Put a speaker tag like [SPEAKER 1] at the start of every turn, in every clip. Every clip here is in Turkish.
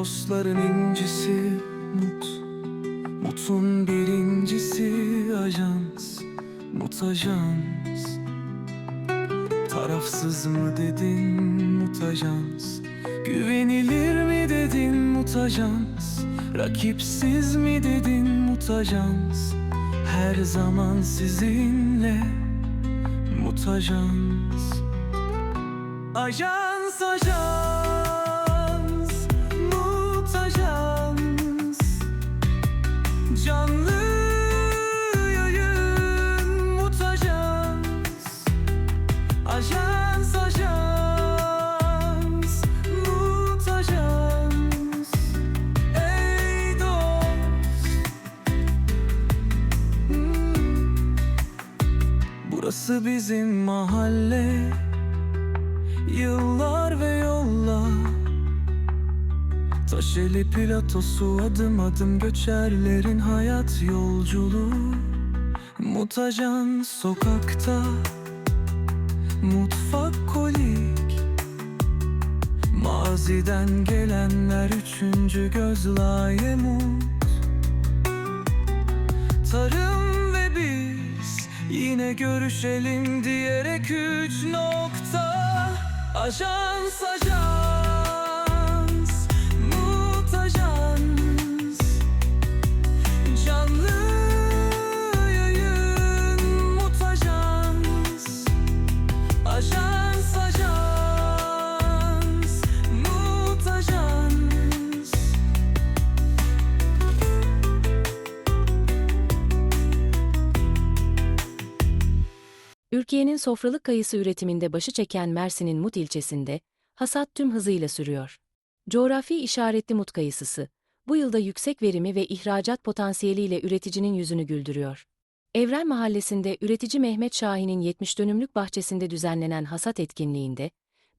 [SPEAKER 1] Torosların incisi Mut. Mut'un birincisi Ajans. Mut Ajans. Tarafsız mı dedin Mut Ajans? Güvenilir mi dedin Mut Ajans? Rakipsiz mi dedin Mut Ajans? Her zaman sizinle Mut Ajans. Ajans, ajans, Bizim mahalle. Yıllar ve yollar. Taşeli platosu adım adım göçerlerin hayat yolculuğu. Mutajan sokakta. Mutfak kolik. Maziden gelenler üçüncü göz layemut Tarım yine görüşelim diyerek üç nokta. Ajans, ajans,
[SPEAKER 2] Ürkiye'nin sofralık kayısı üretiminde başı çeken Mersin'in Mut ilçesinde, hasat tüm hızıyla sürüyor. Coğrafi işaretli Mut kayısısı, bu yılda yüksek verimi ve ihracat potansiyeliyle üreticinin yüzünü güldürüyor. Evren Mahallesi'nde üretici Mehmet Şahin'in 70 dönümlük bahçesinde düzenlenen hasat etkinliğinde,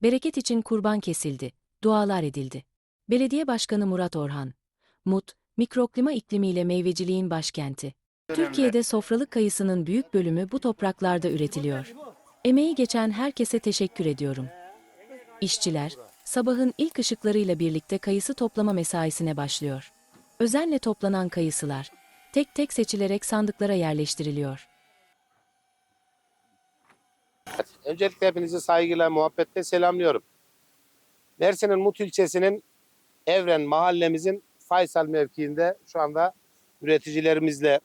[SPEAKER 2] bereket için kurban kesildi, dualar edildi. Belediye Başkanı Murat Orhan, Mut, mikroklima iklimiyle meyveciliğin başkenti. Türkiye'de sofralık kayısının büyük bölümü bu topraklarda üretiliyor. Emeği geçen herkese teşekkür ediyorum. İşçiler, sabahın ilk ışıklarıyla birlikte kayısı toplama mesaisine başlıyor. Özenle toplanan kayısılar, tek tek seçilerek sandıklara yerleştiriliyor.
[SPEAKER 3] Öncelikle hepinizi saygıyla, muhabbetle selamlıyorum. Mersin'in Mut ilçesinin Evren mahallemizin Faysal mevkiinde şu anda üreticilerimizle,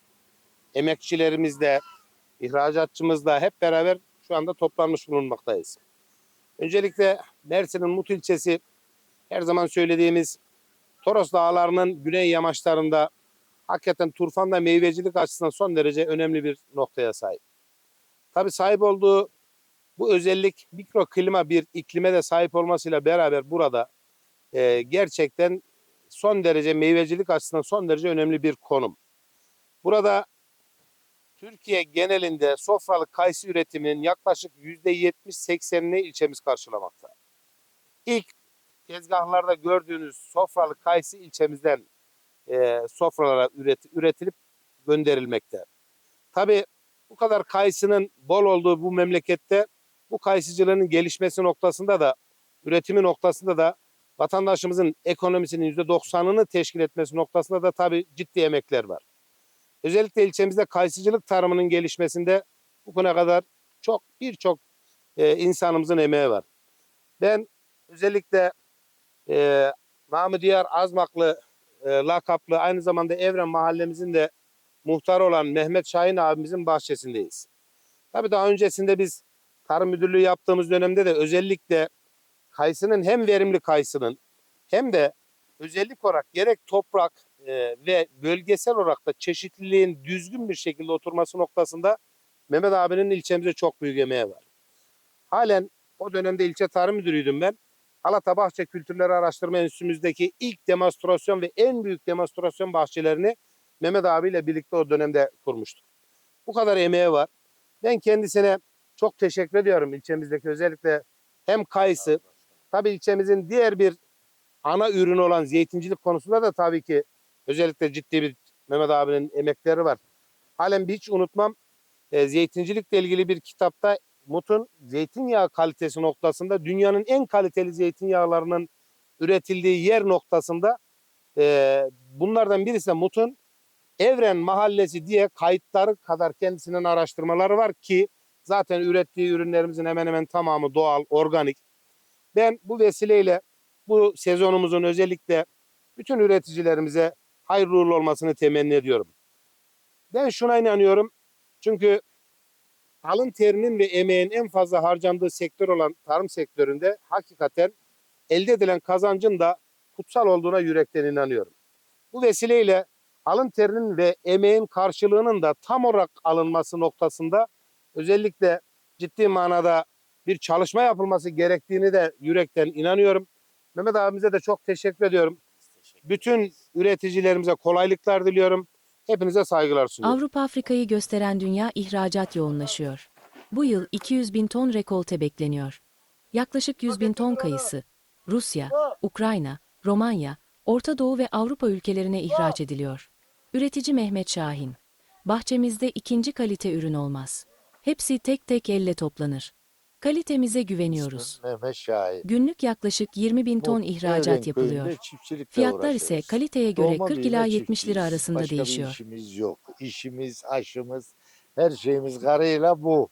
[SPEAKER 3] emekçilerimizle, ihracatçımızla hep beraber şu anda toplanmış bulunmaktayız. Öncelikle Mersin'in Mut ilçesi her zaman söylediğimiz Toros Dağları'nın güney yamaçlarında hakikaten turfanda meyvecilik açısından son derece önemli bir noktaya sahip. Tabii sahip olduğu bu özellik mikroklima bir iklime de sahip olmasıyla beraber burada e, gerçekten son derece meyvecilik açısından son derece önemli bir konum. Burada Türkiye genelinde sofralık kayısı üretiminin yaklaşık %70-80'ini ilçemiz karşılamakta. İlk tezgahlarda gördüğünüz sofralık kayısı ilçemizden e, sofralara üret, üretilip gönderilmekte. Tabii bu kadar kayısının bol olduğu bu memlekette bu kayısıcılığın gelişmesi noktasında da üretimi noktasında da vatandaşımızın ekonomisinin %90'ını teşkil etmesi noktasında da tabii ciddi emekler var. Özellikle ilçemizde kayısıcılık tarımının gelişmesinde bugüne kadar çok birçok e, insanımızın emeği var. Ben özellikle e, namı diğer Azmaklı e, lakaplı aynı zamanda Evren mahallemizin de muhtarı olan Mehmet Şahin abimizin bahçesindeyiz. Tabii daha öncesinde biz tarım müdürlüğü yaptığımız dönemde de özellikle kayısının hem verimli kayısının hem de özellik olarak gerek toprak e, ve bölgesel olarak da çeşitliliğin düzgün bir şekilde oturması noktasında Mehmet abinin ilçemize çok büyük emeği var. Halen o dönemde ilçe tarım müdürüydüm ben. Halata Bahçe Kültürleri Araştırma Enstitümüzdeki ilk demonstrasyon ve en büyük demonstrasyon bahçelerini Mehmet abiyle birlikte o dönemde kurmuştuk. Bu kadar emeği var. Ben kendisine çok teşekkür ediyorum ilçemizdeki özellikle hem kayısı, tabii ilçemizin diğer bir ana ürünü olan zeytincilik konusunda da tabii ki özellikle ciddi bir Mehmet abinin emekleri var. Halen bir hiç unutmam e, zeytincilikle ilgili bir kitapta Mut'un zeytinyağı kalitesi noktasında dünyanın en kaliteli zeytinyağlarının üretildiği yer noktasında e, bunlardan birisi de Mut'un Evren Mahallesi diye kayıtları kadar kendisinin araştırmaları var ki zaten ürettiği ürünlerimizin hemen hemen tamamı doğal, organik. Ben bu vesileyle bu sezonumuzun özellikle bütün üreticilerimize hayırlı uğurlu olmasını temenni ediyorum. Ben şuna inanıyorum. Çünkü alın terinin ve emeğin en fazla harcandığı sektör olan tarım sektöründe hakikaten elde edilen kazancın da kutsal olduğuna yürekten inanıyorum. Bu vesileyle alın terinin ve emeğin karşılığının da tam olarak alınması noktasında özellikle ciddi manada bir çalışma yapılması gerektiğini de yürekten inanıyorum. Mehmet abimize de çok teşekkür ediyorum. Bütün üreticilerimize kolaylıklar diliyorum. Hepinize saygılar sunuyorum.
[SPEAKER 2] Avrupa Afrika'yı gösteren dünya ihracat yoğunlaşıyor. Bu yıl 200 bin ton rekolte bekleniyor. Yaklaşık 100 bin ton kayısı, Rusya, Ukrayna, Romanya, Orta Doğu ve Avrupa ülkelerine ihraç ediliyor. Üretici Mehmet Şahin. Bahçemizde ikinci kalite ürün olmaz. Hepsi tek tek elle toplanır. Kalitemize güveniyoruz. Günlük yaklaşık 20 bin ton ihracat yapılıyor. Fiyatlar ise kaliteye göre
[SPEAKER 4] Doğma
[SPEAKER 2] 40 ila
[SPEAKER 4] büyüme
[SPEAKER 2] 70 lira arasında
[SPEAKER 4] Başka
[SPEAKER 2] değişiyor.
[SPEAKER 4] bir işimiz yok. İşimiz, aşımız, her şeyimiz karıyla bu.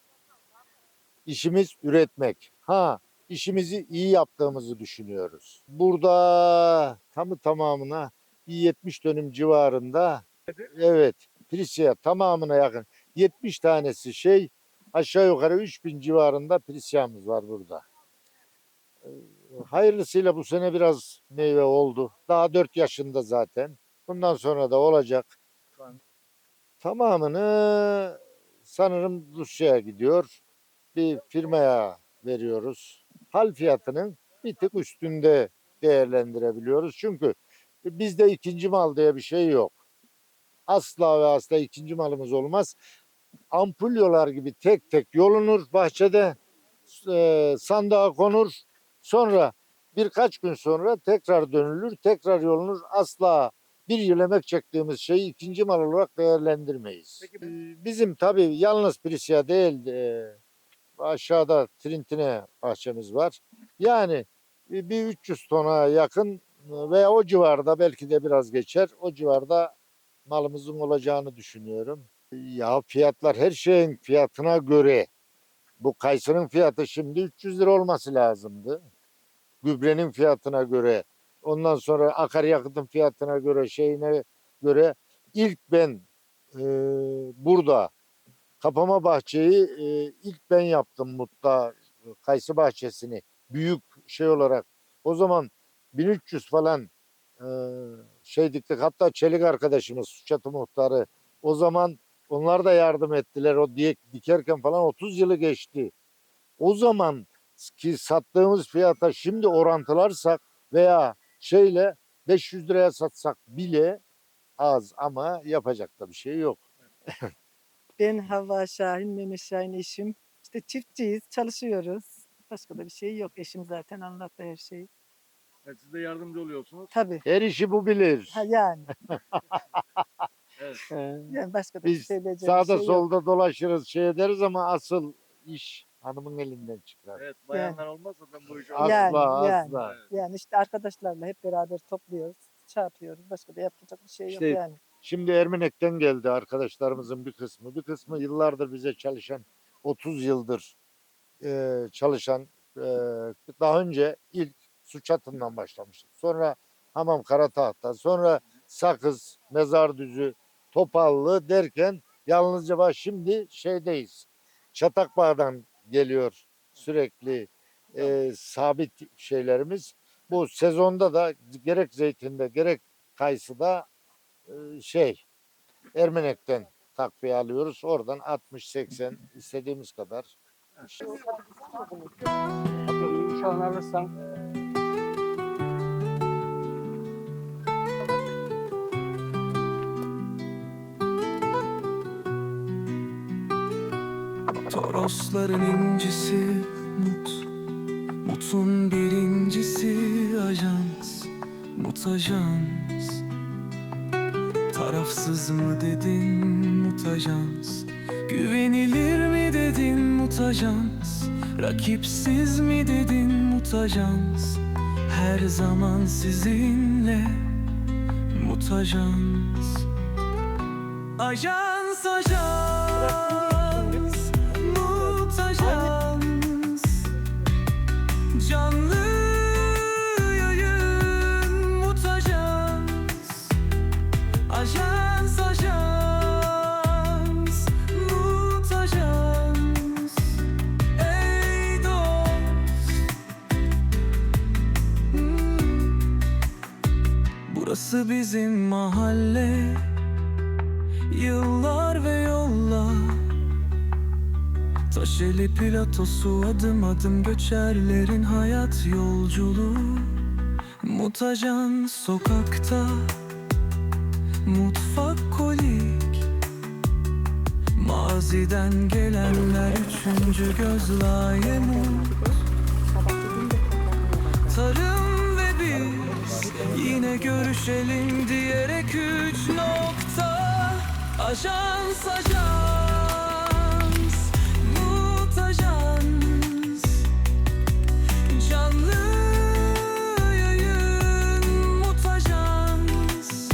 [SPEAKER 4] İşimiz üretmek. Ha, işimizi iyi yaptığımızı düşünüyoruz. Burada tamı tamamına bir 70 dönüm civarında evet Prisya tamamına yakın 70 tanesi şey aşağı yukarı 3000 civarında Prisya'mız var burada. Ee, Hayırlısıyla bu sene biraz meyve oldu. Daha 4 yaşında zaten. Bundan sonra da olacak. Tamamını sanırım Rusya'ya gidiyor. Bir firmaya veriyoruz. Hal fiyatının bir tık üstünde değerlendirebiliyoruz. Çünkü bizde ikinci mal diye bir şey yok. Asla ve asla ikinci malımız olmaz. Ampul yolar gibi tek tek yolunur bahçede e, sandığa konur. Sonra birkaç gün sonra tekrar dönülür, tekrar yolunur. Asla bir yıl emek çektiğimiz şeyi ikinci mal olarak değerlendirmeyiz. Ee, Bizim tabii yalnız Prisya değil, e, aşağıda Trintine bahçemiz var. Yani bir bir 300 tona yakın ve o civarda belki de biraz geçer. O civarda malımızın olacağını düşünüyorum. Ya fiyatlar her şeyin fiyatına göre. Bu kayısının fiyatı şimdi 300 lira olması lazımdı. Gübrenin fiyatına göre. Ondan sonra akaryakıtın fiyatına göre şeyine göre ilk ben e, burada kapama bahçeyi e, ilk ben yaptım Mut'ta kayısı bahçesini büyük şey olarak. O zaman 1300 falan e, şey diktik. Hatta Çelik arkadaşımız Suçatı muhtarı o zaman onlar da yardım ettiler. O diye dikerken falan 30 yılı geçti. O zaman ki sattığımız fiyata şimdi orantılarsak veya şeyle 500 liraya satsak bile az ama yapacak da bir şey yok.
[SPEAKER 5] Ben Havva Şahin, Mehmet Şahin eşim. İşte çiftçiyiz, çalışıyoruz. Başka da bir şey yok. Eşim zaten anlattı her şeyi.
[SPEAKER 6] Evet, siz de yardımcı oluyorsunuz.
[SPEAKER 5] Tabii.
[SPEAKER 4] Her işi bu bilir.
[SPEAKER 5] Ha, yani.
[SPEAKER 6] Evet.
[SPEAKER 5] yani başka da bir
[SPEAKER 4] Biz
[SPEAKER 5] şey diyecek
[SPEAKER 4] Sağda
[SPEAKER 5] şey yok.
[SPEAKER 4] solda dolaşırız şey ederiz ama asıl iş hanımın elinden çıkar.
[SPEAKER 6] Evet, bayanlar olmazsa ben bu işi
[SPEAKER 4] Asla
[SPEAKER 5] Yani, yani.
[SPEAKER 4] asla.
[SPEAKER 5] Yani işte arkadaşlarla hep beraber topluyoruz, çarpıyoruz. Başka da yapacak bir şey yok
[SPEAKER 4] İşte
[SPEAKER 5] yani.
[SPEAKER 4] Şimdi Ermenek'ten geldi arkadaşlarımızın bir kısmı. Bir kısmı yıllardır bize çalışan, 30 yıldır eee, çalışan. eee, daha önce ilk Suçatı'ndan başlamıştık. Sonra Hamam Karatahta, sonra Sakız, Mezardüzü, Topallı derken yalnızca bak şimdi şeydeyiz. Çatakbağ'dan geliyor sürekli eee, sabit şeylerimiz. Bu sezonda da gerek zeytinde gerek kayısıda e, şey Ermenek'ten takviye alıyoruz. Oradan 60-80 istediğimiz kadar.
[SPEAKER 7] Uşağını alırsan
[SPEAKER 1] Torosların incisi Mut. Mut'un birincisi Ajans. Mut Ajans. Tarafsız mı dedin Mut Ajans? Güvenilir mi dedin Mut Ajans? Rakipsiz mi dedin Mut Ajans? Her zaman sizinle Mut Ajans. Ajans Ajans Bizim mahalle. Yıllar ve yollar. Taşeli platosu adım adım göçerlerin hayat yolculuğu. Mutajan sokakta. Mutfak kolik. Maziden gelenler üçüncü göz layemut görüşelim diyerek üç nokta Ajans ajans Mut ajans Canlı yayın Mut ajans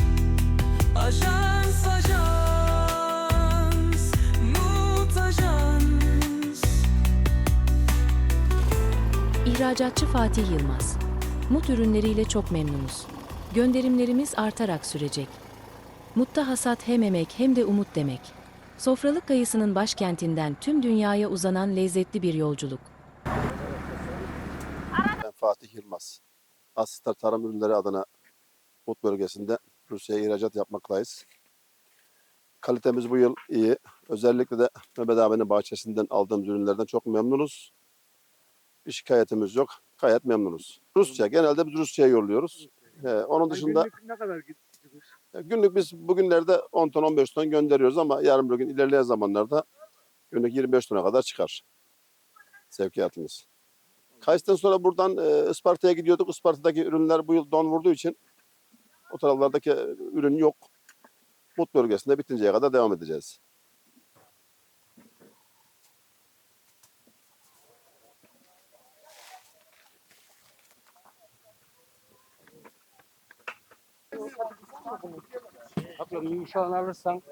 [SPEAKER 1] Ajans ajans Mut ajans
[SPEAKER 2] İhracatçı Fatih Yılmaz. Mut ürünleriyle çok memnunuz. Gönderimlerimiz artarak sürecek. Mutta hasat hem emek hem de umut demek. Sofralık kayısının başkentinden tüm dünyaya uzanan lezzetli bir yolculuk.
[SPEAKER 8] Ben Fatih Yılmaz. Asistar Tarım Ürünleri adına Mut bölgesinde Rusya'ya ihracat yapmaktayız. Kalitemiz bu yıl iyi. Özellikle de Mehmet abinin bahçesinden aldığımız ürünlerden çok memnunuz. Bir şikayetimiz yok. Gayet memnunuz. Rusya. Genelde biz Rusya'ya yolluyoruz. Ee, onun dışında
[SPEAKER 6] Günlük ne kadar gidiyor?
[SPEAKER 8] günlük biz bugünlerde 10 ton 15 ton gönderiyoruz ama yarın bir gün ilerleyen zamanlarda günlük 25 tona kadar çıkar sevkiyatımız. Kays'tan sonra buradan e, Isparta'ya gidiyorduk. Isparta'daki ürünler bu yıl don vurduğu için o taraflardaki ürün yok. Mut bölgesinde bitinceye kadar devam edeceğiz.
[SPEAKER 7] Ablam yumuşağını alırsan